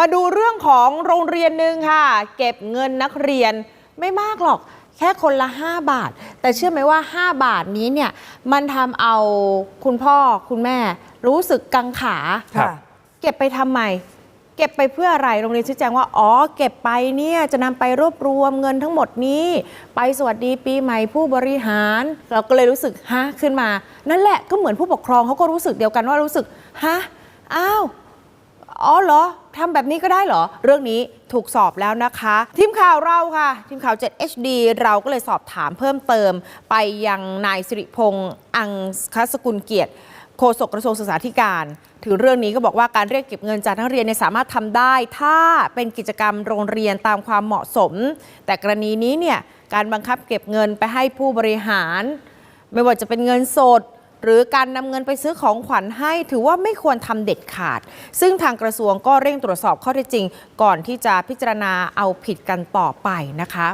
มาดูเรื่องของโรงเรียนหนึ่งค่ะ เก็บเงินนักเรียนไม่มากหรอก แค่คนละ 5 บาท แต่เชื่อไหมว่า 5 บาทนี้เนี่ยมันทำเอาคุณพ่อคุณแม่ รู้สึกกังขา ครับ เก็บไปทำไม เก็บไปเพื่ออะไร โรงเรียนชี้แจงว่า อ๋อ เก็บไปเนี่ยจะนำไปรวบรวมเงินทั้งหมดนี้ ไปสวัสดีปีใหม่ผู้บริหาร เราก็เลยรู้สึกฮะขึ้นมา นั่นแหละก็เหมือนผู้ปกครองเขาก็รู้สึกเดียวกันว่ารู้สึกฮะอ้าว อ๋อเหรอทำแบบนี้ก็ได้เหรอ เรื่องนี้ถูกสอบแล้วนะคะ ทีมข่าวเราค่ะ ทีมข่าว 7 HD เราก็เลยสอบถามเพิ่มเติม ไปยังนายสิริพงษ์อังคสกุลเกียรติโฆษกกระทรวงศึกษาธิการ ถึงเรื่องนี้ก็บอกว่าการเรียกเก็บเงินจากนักเรียนเนี่ยสามารถทำได้ ถ้าเป็นกิจกรรมโรงเรียนตามความเหมาะสม แต่กรณีนี้เนี่ยการบังคับเก็บเงินไปให้ผู้บริหาร ไม่ว่าจะเป็นเงินสด หรือการนำเงินไปซื้อของขวัญให้ ถือว่าไม่ควรทำเด็ดขาด ซึ่งทางกระทรวงก็เร่งตรวจสอบข้อเท็จจริง ก่อนที่จะพิจารณาเอาผิดกันต่อไปนะคะ